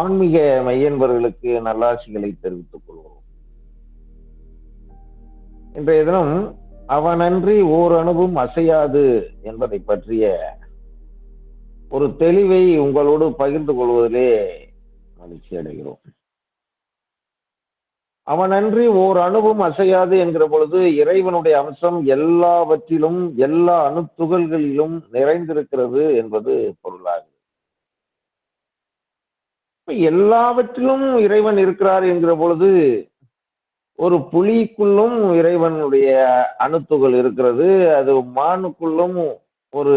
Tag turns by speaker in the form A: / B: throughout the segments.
A: ஆன்மீக மையன்பர்களுக்கு நல்லாசிகளை தெரிவித்துக் கொள்கிறோம். இன்றைய தினம் அவனன்றி ஓர் அணுவும் அசையாது என்பதை பற்றிய ஒரு தெளிவை உங்களோடு பகிர்ந்து கொள்வதிலே மகிழ்ச்சி அடைகிறோம். அவனன்றி ஓர் அணுவும் அசையாது என்கிற பொழுது இறைவனுடைய அம்சம் எல்லாவற்றிலும் எல்லா அணுத்துகள்களிலும் நிறைந்திருக்கிறது என்பது பொருளாகும் எல்லாவற்றிலும் இறைவன் இருக்கிறார் என்கிற பொழுது ஒரு புலிக்குள்ளும் இறைவனுடைய அணுத்துகள் இருக்கிறது. அது மானுக்குள்ளும் ஒரு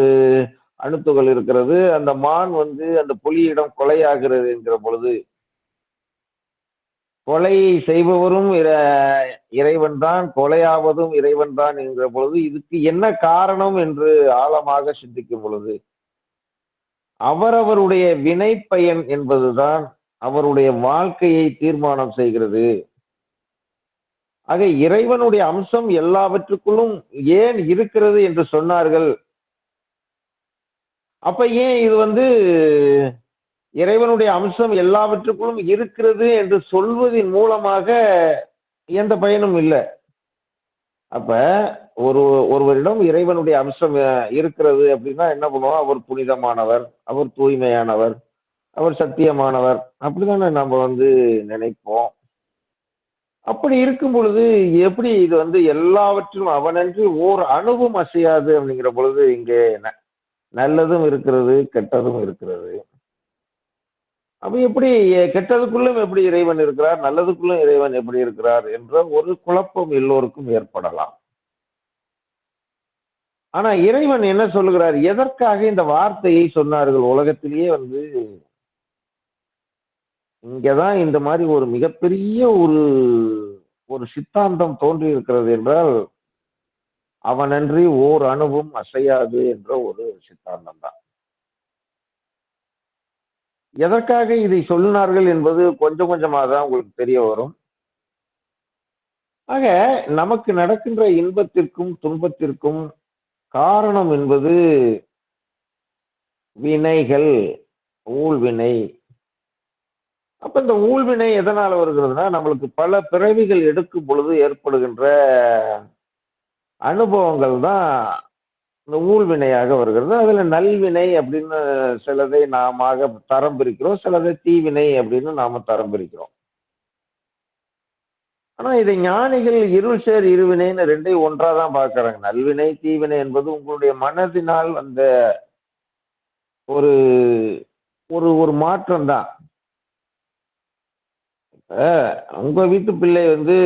A: அணுத்துகள் இருக்கிறது. அந்த மான் வந்து அந்த புலியிடம் கொலையாகிறது என்கிற பொழுது கொலை செய்பவரும் இறைவன் தான் கொலையாவதும் இறைவன் தான் என்கிற பொழுது இதுக்கு என்ன காரணம் என்று ஆழமாக சிந்திக்கும் பொழுது அவரவருடைய வினை பயன் என்பதுதான் அவருடைய வாழ்க்கையை தீர்மானம் செய்கிறது. ஆக இறைவனுடைய அம்சம் எல்லாவற்றுக்குள்ளும் ஏன் இருக்கிறது என்று சொன்னார்கள்? அப்ப ஏன் இது வந்து இறைவனுடைய அம்சம் எல்லாவற்றுக்குள்ளும் இருக்கிறது என்று சொல்வதன் மூலமாக எந்த பயனும் இல்லை? அப்ப ஒரு ஒருவரிடம் இறைவனுடைய அம்சம் இருக்கிறது அப்படின்னா என்ன பண்ணுவோம்? அவர் புனிதமானவர் அவர் தூய்மையானவர் அவர் சத்தியமானவர். அப்படிதானே நம்ம வந்து நினைப்போம். அப்படி இருக்கும் பொழுது எப்படி இது வந்து எல்லாவற்றிலும் அவனன்று ஓர் அணுவும் அசையாது அப்படிங்கிற பொழுது இங்கே நல்லதும் இருக்கிறது கெட்டதும் இருக்கிறது. அப்போ எப்படி கெட்டதுக்குள்ளும் எப்படி இறைவன் இருக்கிறார் நல்லதுக்குள்ளும் இறைவன் எப்படி இருக்கிறார் என்ற ஒரு குழப்பம் எல்லோருக்கும் ஏற்படலாம். ஆனா இறைவன் என்ன சொல்லுகிறார்? எதற்காக இந்த வார்த்தையை சொன்னார்கள்? உலகத்திலேயே வந்து இங்கதான் இந்த மாதிரி ஒரு மிகப்பெரிய ஒரு ஒரு சித்தாந்தம் தோன்றி இருக்கிறது என்றால் அவனன்றி ஓர் அணுவும் அசையாது என்ற ஒரு சித்தாந்தம் தான் எதற்காக இதை சொல்லினார்கள் என்பது கொஞ்சம் கொஞ்சமாக தான் உங்களுக்கு தெரிய வரும். ஆக நமக்கு நடக்கின்ற இன்பத்திற்கும் துன்பத்திற்கும் காரணம் என்பது வினைகள் ஊழ்வினை. அப்ப இந்த ஊழ்வினை எதனால வருகிறதுனா நம்மளுக்கு பல பிறவிகள் எடுக்கும் பொழுது ஏற்படுகின்ற அனுபவங்கள் தான் இந்த ஊழ்வினையாக வருகிறது. அதில் நல்வினை அப்படின்னு சிலதை நாம தரம் பிரிக்கிறோம் சிலதை தீவினை அப்படின்னு நாம தரம் பிரிக்கிறோம் ஆனா இதை ஞானிகள் இருள் சேர் இருவினைன்னு ரெண்டையும் ஒன்றா தான் பார்க்கறாங்க. நல்வினை தீவினை என்பது உங்களுடைய மனதினால் அந்த ஒரு ஒரு ஒரு மாற்றம் தான். உங்க வீட்டு பிள்ளை வந்து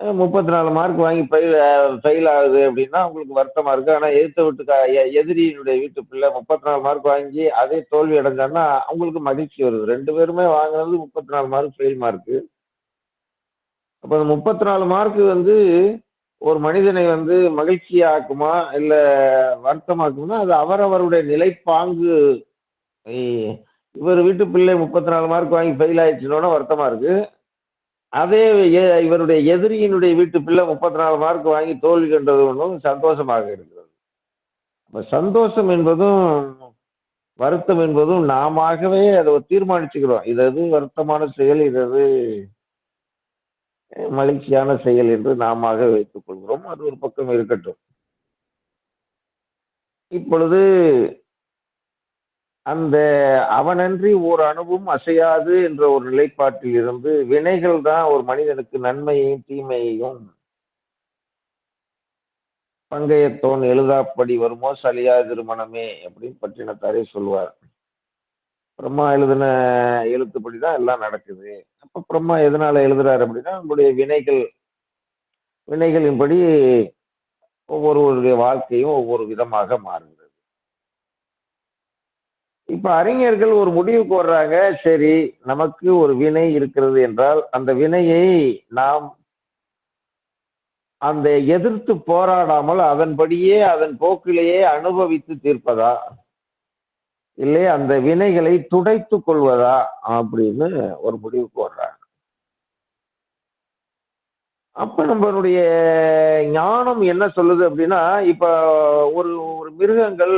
A: முப்பத்தி நாலு மார்க் வாங்கி ஃபெயில் ஃபெயில் ஆகுது அப்படின்னா உங்களுக்கு வருத்தமா இருக்கு. ஆனா எதிர்த்த வீட்டுக்கா எதிரியினுடைய வீட்டு பிள்ளை முப்பத்தி நாலு மார்க் வாங்கி அதே தோல்வி அடைஞ்சான்னா அவங்களுக்கு மகிழ்ச்சி வருது. ரெண்டு பேருமே வாங்கினது முப்பத்தி நாலு மார்க் ஃபெயில் மார்க்கு அப்போ அந்த முப்பத்தி நாலு மார்க் வந்து ஒரு மனிதனை வந்து மகிழ்ச்சி ஆக்குமா இல்லை வருத்தமாக்குமா அது அவரவருடைய நிலைப்பாங்கு. இவர் வீட்டு பிள்ளை முப்பத்தி நாலு மார்க் வாங்கி ஃபெயில் ஆயிடுச்சுனோட வருத்தமா இருக்கு. அதே இவருடைய எதிரியினுடைய வீட்டு பிள்ளை முப்பத்தி நாலு மார்க் வாங்கி தோல்வி கண்டது ஒன்றும் சந்தோஷமாக இருக்கிறது. சந்தோஷம் என்பதும் வருத்தம் என்பதும் நாமவே அதை தீர்மானிச்சுக்கிறோம். இது எது வருத்தமான செயல் இது எது மகிழ்ச்சியான செயல் என்று நாம வைத்துக் கொள்கிறோம். அது ஒரு பக்கம் இருக்கட்டும். இப்பொழுது அந்த அவனன்றி ஓர் அணுவும் அசையாது என்ற ஒரு நிலைப்பாட்டில் இருந்து வினைகள் தான் ஒரு மனிதனுக்கு நன்மையையும் தீமையையும் பங்கையத்தோன் எழுதாப்படி வருமோ சலியா திருமணமே அப்படின்னு பட்டினத்தாரே சொல்லுவார். பிரம்மா எழுதின எழுத்துப்படி தான் எல்லாம் நடக்குது. அப்ப பிரம்மா எதனால எழுதுறாரு அப்படின்னா நம்மளுடைய வினைகள் வினைகளின்படி ஒவ்வொருவருடைய வாழ்க்கையும் ஒவ்வொரு விதமாக மாறுது. இப்ப அறிஞர்கள் ஒரு முடிவுக்கு வர்றாங்க சரி நமக்கு ஒரு வினை இருக்கிறது என்றால் அந்த வினையை நாம் அந்த எதிர்த்து போராடாமல் அதன்படியே அதன் போக்கிலேயே அனுபவித்து தீர்ப்பதா? இல்லை அந்த வினைகளை துடைத்து கொள்வதா? அப்படின்னு ஒரு முடிவுக்கு வர்றாங்க. அப்ப நம்மளுடைய ஞானம் என்ன சொல்லுது அப்படின்னா இப்ப ஒரு ஒரு மிருகங்கள்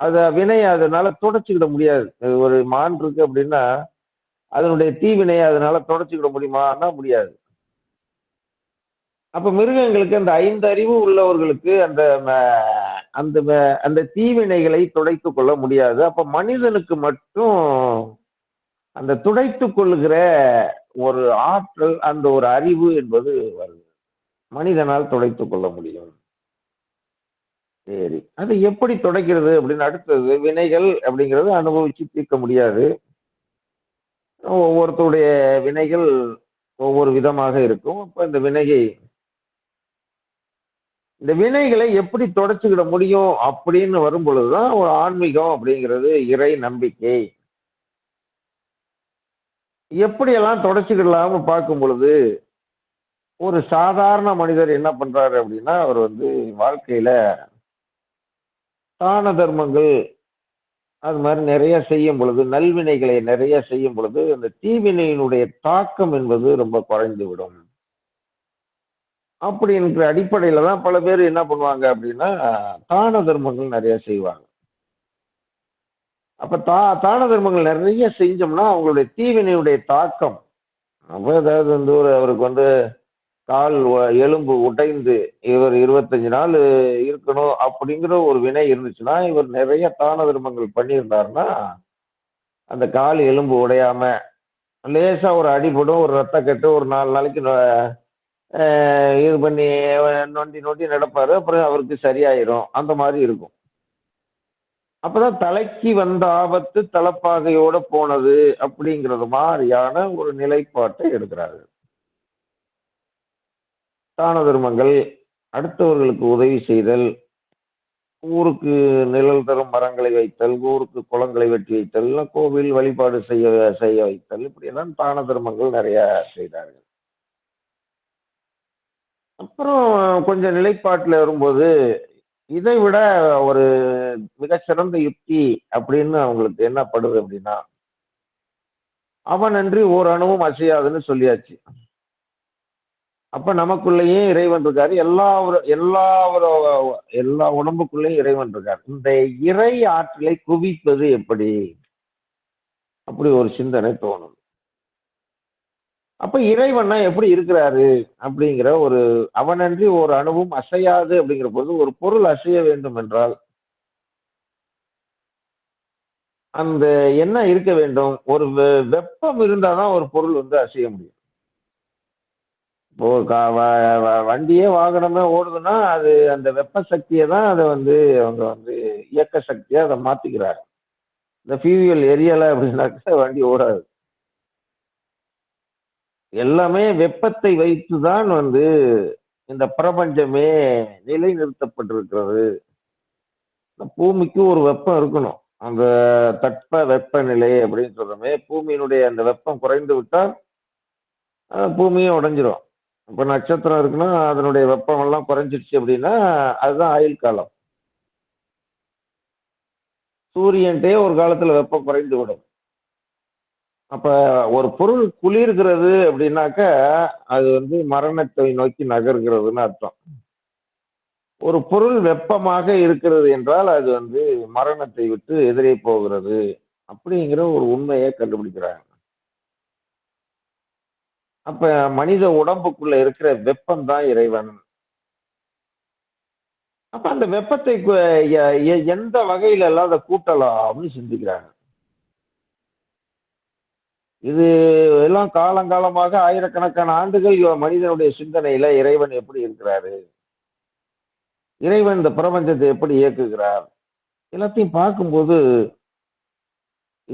A: அதை வினை அதனால தொடச்சிக்கிட முடியாது. ஒரு மான் இருக்கு அப்படின்னா, அதனுடைய தீவினையை அதனால தொடச்சிக்கிட முடியுமான்னா முடியாது. அப்ப மிருகங்களுக்கு அந்த ஐந்து அறிவு உள்ளவர்களுக்கு அந்த அந்த அந்த தீவினைகளை துடைத்து கொள்ள முடியாது. அப்ப மனிதனுக்கு மட்டும் அந்த துடைத்து கொள்ளுகிற ஒரு ஆற்றல், அந்த ஒரு அறிவு என்பது வருது. மனிதனால் துடைத்து கொள்ள முடியும். சரி. அது எப்படி துடைக்கிறது அப்படின்னு அடுத்தது வினைகள் அப்படிங்கிறது அனுபவிச்சு தீர்க்க முடியாது. ஒவ்வொருத்தருடைய வினைகள் ஒவ்வொரு விதமாக இருக்கும். இப்போ இந்த வினையை இந்த வினைகளை எப்படி தொடச்சிக்கிட முடியும் அப்படின்னு வரும்பொழுது தான் ஒரு ஆன்மீகம் அப்படிங்கிறது இறை நம்பிக்கை. எப்படியெல்லாம் துடைச்சுக்கிடலாம்னு பார்க்கும் பொழுது, ஒரு சாதாரண மனிதர் என்ன பண்றாரு அப்படின்னா, அவர் வந்து வாழ்க்கையில தான தர்மங்கள் அது மாதிரி நிறைய செய்யும் பொழுது, நல்வினைகளை நிறைய செய்யும் பொழுது, அந்த தீவினையினுடைய தாக்கம் என்பது ரொம்ப குறைந்து விடும் அப்படி என்கிற அடிப்படையில தான் பல பேர் என்ன பண்ணுவாங்க அப்படின்னா, தான தர்மங்கள் நிறைய செய்வாங்க. அப்ப தா தான தர்மங்கள் நிறைய செஞ்சோம்னா, அவங்களுடைய தீவினையுடைய தாக்கம். அப்ப அதாவது வந்து ஒரு அவருக்கு வந்து கால் எலும்பு உடைந்து, இவர் 25 நாள் இருக்கணும் அப்படிங்கிற ஒரு வினை இருந்துச்சுன்னா, இவர் நிறைய தான தர்மங்கள் பண்ணியிருந்தாருன்னா, அந்த கால் எலும்பு உடையாம, லேசாக ஒரு அடிபடும், ஒரு ரத்தக்கட்டு ஒரு நாலு நாளைக்கு இது பண்ணி நொண்டி நொண்டி நடப்பாரு. அப்புறம் அவருக்கு சரியாயிரும். அந்த மாதிரி இருக்கும். அப்பதான் தலைக்கு வந்த ஆபத்து தலைப்பாகையோட போனது அப்படிங்கிறது மாதிரியான ஒரு நிலைப்பாட்டை எடுக்கிறார்கள். தான தர்மங்கள், அடுத்தவர்களுக்கு உதவி செய்தல், ஊருக்கு நிழல் தரும் மரங்களை வைத்தல், ஊருக்கு குளங்களை வெட்டி வைத்தல், கோவில் வழிபாடு செய்ய செய்ய வைத்தல், இப்படியெல்லாம் தான தர்மங்கள் நிறைய செய்தார்கள். அப்புறம் கொஞ்சம் நிலைப்பாட்டில் வரும்போது, இதை விட ஒரு மிகச்சிறந்த யுக்தி அப்படின்னு அவங்களுக்கு என்ன படுது அப்படின்னா அவன் ஓர் அணுவும் அசையாதுன்னு சொல்லியாச்சு. அப்ப நமக்குள்ளேயே இறைவன் இருக்காரு. எல்லா ஒரு எல்லா ஒரு எல்லா உடம்புக்குள்ளேயும் இறைவன் இருக்கார். இந்த இறை ஆற்றலை குவிப்பது எப்படி? அப்படி ஒரு சிந்தனை தோணும். அப்ப இறைவன்னா எப்படி இருக்கிறாரு? அப்படிங்கிற ஒரு அவனன்றி ஒரு அணுவும் அசையாது அப்படிங்கிற போது, ஒரு பொருள் அசைய வேண்டும் என்றால் அந்த என்ன இருக்க வேண்டும்? ஒரு வெ வெப்பம் இருந்தா தான் ஒரு பொருள் வந்து அசைய முடியும். இப்போ க வ வ வண்டியே, வாகனமே ஓடுதுன்னா, அது அந்த வெப்ப சக்தியை தான் அதை வந்து அவங்க வந்து இயக்க சக்தியாக அதை மாற்றிக்கிறாரு இந்த ஃபியூயல் எரியலை அப்படின்னாக்க வண்டி ஓடாது. எல்லாமே வெப்பத்தை வைத்து தான் வந்து இந்த பிரபஞ்சமே நிலைநிறுத்தப்பட்டிருக்கிறது. இந்த பூமிக்கு ஒரு வெப்பம் இருக்கணும். அந்த தட்ப வெப்பநிலை அப்படின்னு சொல்றோமே, பூமியினுடைய அந்த வெப்பம் குறைந்து விட்டால், பூமியும் உடஞ்சிரும் இப்போ நட்சத்திரம் இருக்குன்னா, அதனுடைய வெப்பமெல்லாம் குறைஞ்சிடுச்சு அப்படின்னா, அதுதான் ஆயுள் காலம். சூரியன்ட்டயே ஒரு காலத்தில் வெப்பம் குறைந்து விடும். அப்போ ஒரு பொருள் குளிர்கிறது அப்படின்னாக்க, அது வந்து மரணத்தை நோக்கி நகர்கிறதுன்னு அர்த்தம். ஒரு பொருள் வெப்பமாக இருக்கிறது என்றால், அது வந்து மரணத்தை விட்டு எதிரே போகிறது. அப்படிங்கிற ஒரு உண்மையை கண்டுபிடிக்கிறாங்க. அப்ப மனித உடம்புக்குள்ள இருக்கிற வெப்பம் தான் இறைவன். அப்ப அந்த வெப்பத்தை எந்த வகையில எல்லாம் கூட்டலாம் கூட்டலாம்னு சிந்திக்கிறாங்க. இது எல்லாம் காலங்காலமாக ஆயிரக்கணக்கான ஆண்டுகள் மனிதனுடைய சிந்தனையில இறைவன் எப்படி இருக்கிறாரு? இறைவன் இந்த பிரபஞ்சத்தை எப்படி இயக்குகிறார்? எல்லாத்தையும் பார்க்கும்போது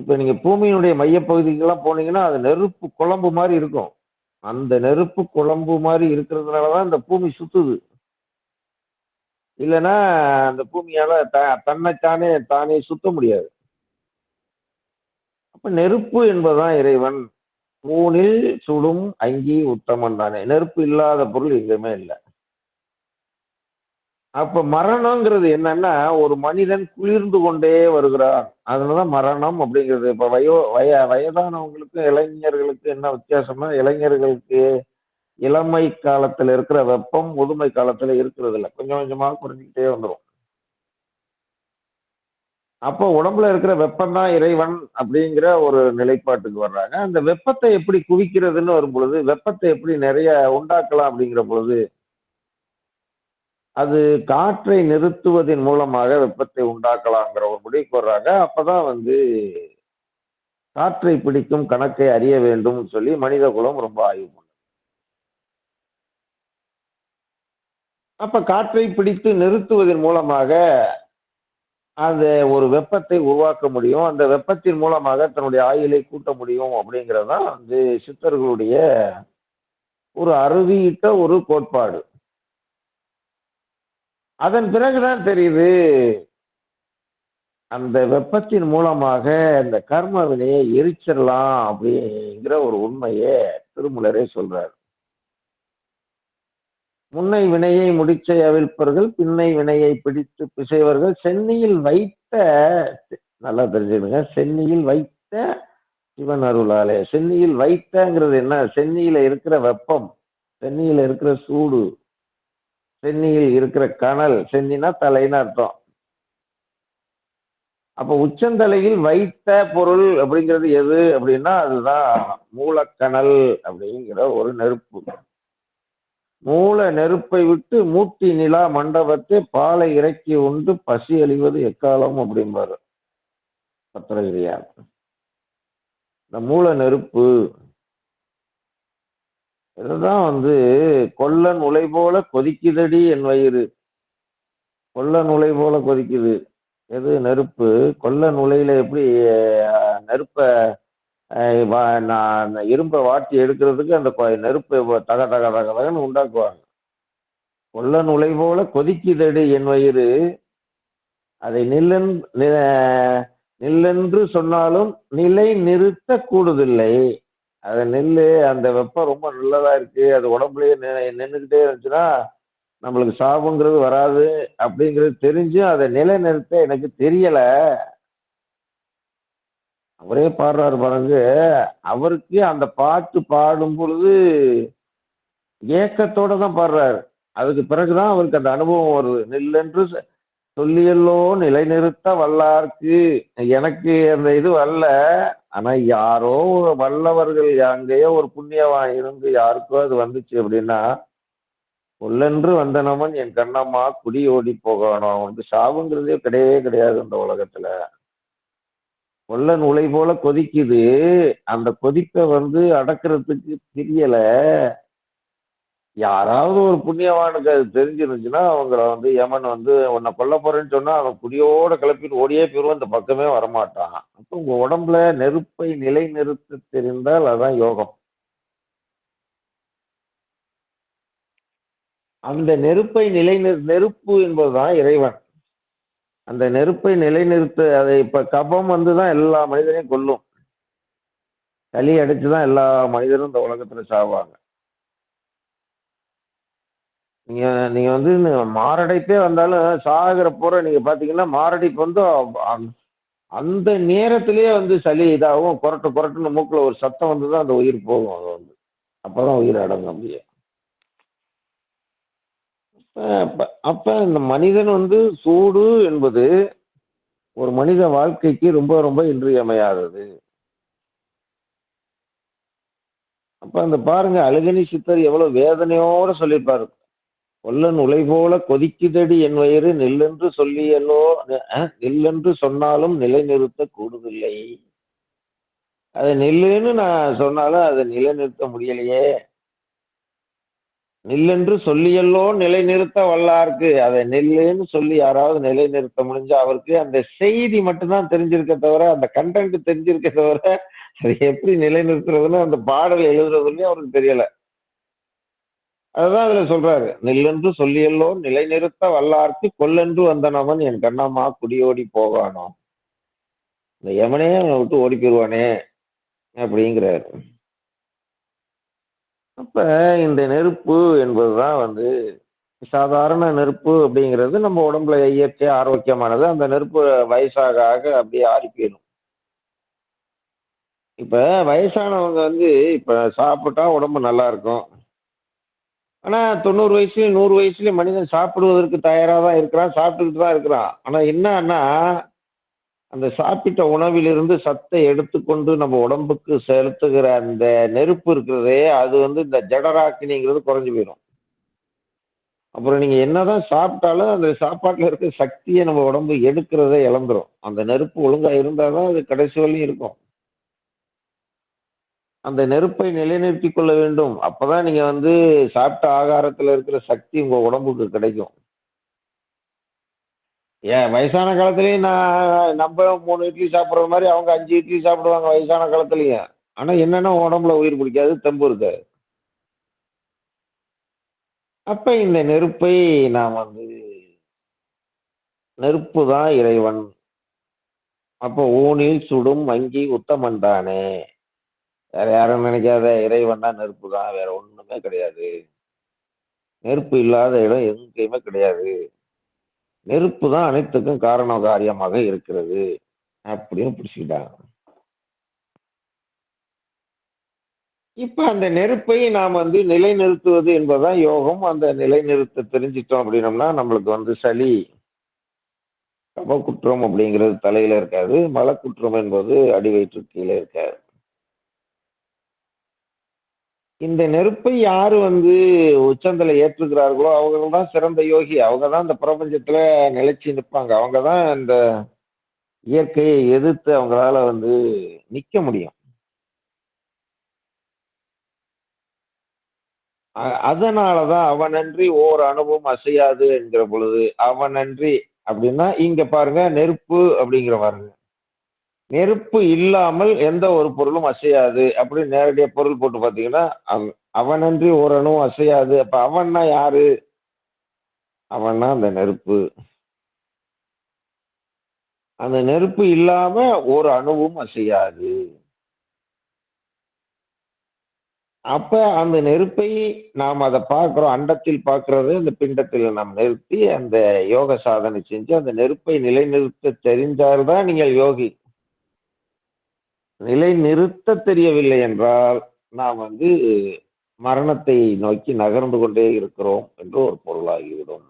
A: இப்ப நீங்க பூமியினுடைய மையப்பகுதிக்கெல்லாம் போனீங்கன்னா, அது நெருப்பு குழம்பு மாதிரி இருக்கும். அந்த நெருப்பு குழம்பு மாதிரி இருக்கிறதுனால தான் இந்த பூமி சுத்துது. இல்லன்னா, அந்த பூமியால த தன்னைத்தானே தானே சுத்த முடியாது. அப்ப நெருப்பு என்பதுதான் இறைவன். "ஊனில் சுடும் அங்கி உத்தமன் தானே." நெருப்பு இல்லாத பொருள் எங்கேயுமே இல்ல. அப்ப மரணங்கிறது என்னன்னா, ஒரு மனிதன் குளிர்ந்து கொண்டே வருகிறான். அதனாலதான் மரணம் அப்படிங்கிறது. இப்ப வயோ வய வயதானவங்களுக்கும், இளைஞர்களுக்கு என்ன வித்தியாசம்னா, இளைஞர்களுக்கு இளமை காலத்துல இருக்கிற வெப்பம், முதுமை காலத்துல இருக்கிறதில்ல. கொஞ்சம் கொஞ்சமா குறைஞ்சுக்கிட்டே வந்துரும். அப்போ உடம்புல இருக்கிற வெப்பம் தான் இறைவன் அப்படிங்கிற ஒரு நிலைப்பாட்டுக்கு வர்றாங்க. அந்த வெப்பத்தை எப்படி குவிக்கிறதுன்னு வரும்பொழுது, வெப்பத்தை எப்படி நிறைய உண்டாக்கலாம் அப்படிங்கிற பொழுது அது காற்றை நிறுத்துவதன் மூலமாக வெப்பத்தை உண்டாக்கலாங்கிற ஒரு முடிவுக்கு வர்றாங்க. அப்பதான் வந்து காற்றை பிடிக்கும் கணக்கை அறிய வேண்டும் சொல்லி மனித குலம் ரொம்ப ஆய்வு பண்ணும். அப்ப காற்றை பிடித்து நிறுத்துவதன் மூலமாக, அந்த ஒரு வெப்பத்தை உருவாக்க முடியும். அந்த வெப்பத்தின் மூலமாக தன்னுடைய ஆயுளை கூட்ட முடியும் அப்படிங்கிறது தான் வந்து சித்தர்களுடைய ஒரு அறுதியிட்ட ஒரு கோட்பாடு. அதன் பிறகு தான் தெரியுது. அந்த வெப்பத்தின் மூலமாக இந்த கர்ம வினையை எரிச்சிடலாம் அப்படிங்கிற ஒரு உண்மையை திருமூலரே சொல்றாரு. முன்னை வினையை முடிச்ச அவிழ்ப்பர்கள், பின்னை வினையை பிடித்து பிசைவர்கள், சென்னியில் வைத்த நல்லா தெரிஞ்சுக்கங்க. சென்னியில் வைத்த சிவன் அருளாலே. சென்னியில் வைத்தங்கிறது என்ன? சென்னியில இருக்கிற வெப்பம், சென்னியில இருக்கிற சூடு, சென்னியில் இருக்கிற கனல், சென்னினா தலைன்னு அர்த்தம். அப்ப உச்சந்தலையில் வைத்த பொருள் அப்படிங்கிறது எது அப்படின்னா, அதுதான் மூலக்கணல் அப்படிங்கிற ஒரு நெருப்பு. மூல நெருப்பை விட்டு மூட்டி நிலா மண்டபத்தை பாலை இறக்கி உண்டு பசி அழிவது எக்காலம் அப்படிம்பாரு. பத்திரகிரியார். இந்த மூல நெருப்பு இதுதான் வந்து கொல்லன் உலை போல கொதிக்குதடி என் வயிறு. கொல்லன் உலை போல கொதிக்குது. எது நெருப்பு. கொல்லன் உலையில எப்படி நெருப்பை நெருப்ப நான் இரும்பை வாட்டி எடுக்கிறதுக்கு அந்த நெருப்பை தக தக தக தகன்னு உண்டாக்குவாங்க. கொல்லன் நுழை போல கொதிக்குதடி என் வயிறு. அதை நில்லென் நி நில்லென்று சொன்னாலும் நிலை நிறுத்தக் கூடுதில்லை. அத நெல் அந்த வெப்பம் ரொம்ப நல்லதா இருக்கு. அது உடம்புலயே நின்றுக்கிட்டே இருந்துச்சுன்னா, நம்மளுக்கு சாபங்கிறது வராது அப்படிங்கிறது தெரிஞ்சும் அதை நிலைநிறுத்த எனக்கு தெரியல. அவரே பாடுறாரு பாருங்க. அவருக்கு அந்த பாட்டு பாடும் பொழுது ஏக்கத்தோட தான் பாடுறாரு. அதுக்கு பிறகு தான் அவருக்கு அந்த அனுபவம் வருது. நில்லென்று சொ சொல்லியல்லோ நிலைநிறுத்த வல்லார்க்கு. எனக்கு அந்த இது வரல. ஆனா யாரோ வல்லவர்கள் அங்கேயோ ஒரு புண்ணியவான் இருந்து யாருக்கோ அது வந்துச்சு அப்படின்னா, உள்ளென்று வந்தனவன் என் கண்ணம்மா குடி ஓடி போகணும்." அவனுக்கு சாவுங்கிறதே கிடையவே கிடையாது இந்த உலகத்துல. கொல்லன் உலை போல கொதிக்குது. அந்த கொதிப்பை வந்து அடக்குறதுக்கு தெரியல. யாராவது ஒரு புண்ணியவானுக்கு அது தெரிஞ்சிருந்துச்சுன்னா, அவங்கள வந்து யமன் வந்து உன்னை கொல்லப் போறேன்னு சொன்னா, அவன் குடியோட கிளப்பிட்டு ஓடியே போயிடும் இந்த பக்கமே வரமாட்டான். அப்போ உங்க உடம்புல நெருப்பை நிலைநிறுத்த தெரிந்தால் அதான் யோகம். அந்த நெருப்பை நிலைநிறு நெருப்பு என்பதுதான் இறைவன். அந்த நெருப்பை நிலைநிறுத்த அதை இப்ப கபம் வந்து தான் எல்லா மனிதனையும் கொல்லும். களி அடிச்சு தான் எல்லா மனிதரும் இந்த உலகத்துல சாவாங்க. நீங்க நீங்க வந்து மாரடைப்பே வந்தாலும் சாகிற போற நீங்க பார்த்தீங்கன்னா, மாரடைப்பு வந்து அந் அந்த நேரத்திலேயே வந்து சளி இதாகும். கொரட்டு குரட்டுன்னு மூக்கில் ஒரு சத்தம் வந்து தான் அந்த உயிர் போகும் அது வந்து. அப்போதான் உயிர் அடங்க முடியும். அப்ப அப்ப இந்த மனிதன் வந்து சூடு என்பது ஒரு மனித வாழ்க்கைக்கு ரொம்ப ரொம்ப இன்றியமையாதது. அப்ப அந்த பாருங்க அழுகணி சித்தர் எவ்வளவு வேதனையோட சொல்லியிருப்பாரு. "கொல்லன் உலை போல கொதிக்குதடி என் வயிறு நில்லென்று சொல்லியலோ அ நில்லென்று சொன்னாலும் நிலைநிறுத்த கூடுதில்லை." அதை நில்லுன்னு நான் சொன்னாலும் அதை நிலைநிறுத்த முடியலையே. நில்லென்று சொல்லியல்லோ நிலைநிறுத்த வல்லார்க்கு. அதை நில்லுன்னு சொல்லி யாராவது நிலைநிறுத்த முடிஞ்சா, அவருக்கு அந்த செய்தி மட்டும் தான் தவிர, அந்த கன்டென்ட் தெரிஞ்சிருக்க தவிர, அதை எப்படி நிலைநிறுத்துறதுன்னு அந்த பாடல் எழுதுறதுலயும் அவருக்கு தெரியல. அதுதான் அதுல சொல்றாரு. "நில்லென்று சொல்லியல்லோ நிலைநிறுத்த வல்லார்க்கு கொல்லென்று வந்தனவன் என் கண்ணம்மா குடியோடி போகானோ." இந்த யமனே அவனை விட்டு ஓடி போயிடுவானே அப்படிங்கிறாரு. அப்ப இந்த நெருப்பு என்பதுதான் வந்து சாதாரண நெருப்பு அப்படிங்கிறது நம்ம உடம்புல இயற்கை ஆரோக்கியமானது. அந்த நெருப்பு வயசாக ஆக அப்படியே ஆறி போயிடும் இப்ப வயசானவங்க வந்து இப்ப சாப்பிட்டா உடம்பு நல்லா இருக்கும். ஆனால் தொண்ணூறு வயசுலேயும் நூறு வயசுலேயும் மனிதன் சாப்பிடுவதற்கு தயாராக தான் இருக்கிறான். சாப்பிட்டுக்கிட்டு தான் இருக்கிறான். ஆனால் என்னன்னா அந்த சாப்பிட்ட உணவிலிருந்து சத்தை எடுத்துக்கொண்டு நம்ம உடம்புக்கு செலுத்துகிற அந்த நெருப்பு இருக்கிறதே, அது வந்து இந்த ஜடராக்கினிங்கிறது குறைஞ்சி போயிடும் அப்புறம் நீங்கள் என்னதான் சாப்பிட்டாலும், அந்த சாப்பாட்டில் இருக்க சக்தியை நம்ம உடம்பு எடுக்கிறதே இழந்துரும். அந்த நெருப்பு ஒழுங்காக இருந்தால் தான் அது கடைசி வரையும் இருக்கும். அந்த நெருப்பை நிலைநிறுத்தி கொள்ள வேண்டும். அப்பதான் நீங்க வந்து சாப்பிட்ட ஆகாரத்துல இருக்கிற சக்தி உங்க உடம்புக்கு கிடைக்கும். ஏன் வயசான காலத்திலேயும் நான் நம்ம மூணு இட்லி சாப்பிட்ற மாதிரி அவங்க அஞ்சு இட்லி சாப்பிடுவாங்க வயசான காலத்திலயும். ஆனா என்னன்னா உடம்புல உயிர் பிடிக்காது, தெம்பு இருக்காது. அப்ப இந்த நெருப்பை நாம் வந்து நெருப்பு தான் இறைவன். அப்போ ஊனில் சுடும் வங்கி உத்தமன் தானே. வேற யாரும் நினைக்காத இறைவன்னா நெருப்பு தான். வேற ஒண்ணுமே கிடையாது. நெருப்பு இல்லாத இடம் எங்கேயுமே கிடையாது. நெருப்பு தான் அனைத்துக்கும் காரண காரியமாக இருக்கிறது. அப்படின்னு பிடிச்சிக்கிட்டாங்க இப்ப அந்த நெருப்பை நாம் வந்து நிலைநிறுத்துவது என்பதுதான் யோகம். அந்த நிலைநிறுத்த தெரிஞ்சுட்டோம் அப்படின்னம்னா நம்மளுக்கு வந்து சளி கபக்குற்றம் அப்படிங்கிறது தலையில இருக்காது. மலக்குற்றம் என்பது அடி வயிற்று கீழே இருக்காது. இந்த நெருப்பை யாரு வந்து உச்சந்தில் ஏற்றுகிறார்களோ, அவங்க தான் சிறந்த யோகி. அவங்க தான் இந்த பிரபஞ்சத்துல நிலைச்சு நிப்பாங்க. அவங்க தான் இந்த இயற்கையை எதிர்த்து அவங்களால வந்து நிக்க முடியும். அ அதனால தான் "அவனன்றி ஓர் அணுவும் அசையாது" என்கிற பொழுது, அவனன்றி அப்படின்னா, இங்க பாருங்க நெருப்பு அப்படிங்கிற பாருங்க. நெருப்பு இல்லாமல் எந்த ஒரு பொருளும் அசையாது அப்படின்னு நேரடியா பொருள் போட்டு பார்த்தீங்கன்னா, அவனன்றி ஓரணும் அணுவும் அசையாது. அப்ப அவன்னா யாரு? அவன்னா அந்த நெருப்பு. அந்த நெருப்பு இல்லாம ஒரு அணுவும் அசையாது. அப்ப அந்த நெருப்பை நாம் அத பார்க்கிறோம். அண்டத்தில் பார்க்கறது அந்த பிண்டத்தில் நாம் நிறுத்தி, அந்த யோக சாதனை செஞ்சு, அந்த நெருப்பை நிலைநிறுத்த தெரிஞ்சால்தான் நீங்கள் யோகி. நிலை நிறுத்த தெரியவில்லை என்றால், நாம் வந்து மரணத்தை நோக்கி நகர்ந்து கொண்டே இருக்கிறோம் என்று ஒரு பொருளாகிவிடும்.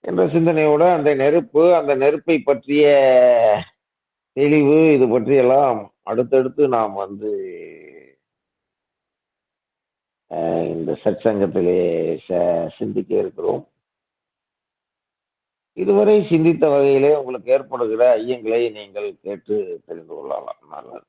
A: என்ற சிந்தனையோடு அந்த நெருப்பு, அந்த நெருப்பை பற்றிய தெளிவு, இது பற்றியெல்லாம் அடுத்தடுத்து நாம் வந்து இந்த சற்சங்கத்திலே ச சிந்திக்க இருக்கிறோம். இதுவரை சிந்தித்த வகையிலே உங்களுக்கு ஏற்படுகிற ஐயங்களை நீங்கள் கேட்டு தெரிந்து கொள்ளலாம். நல்லது.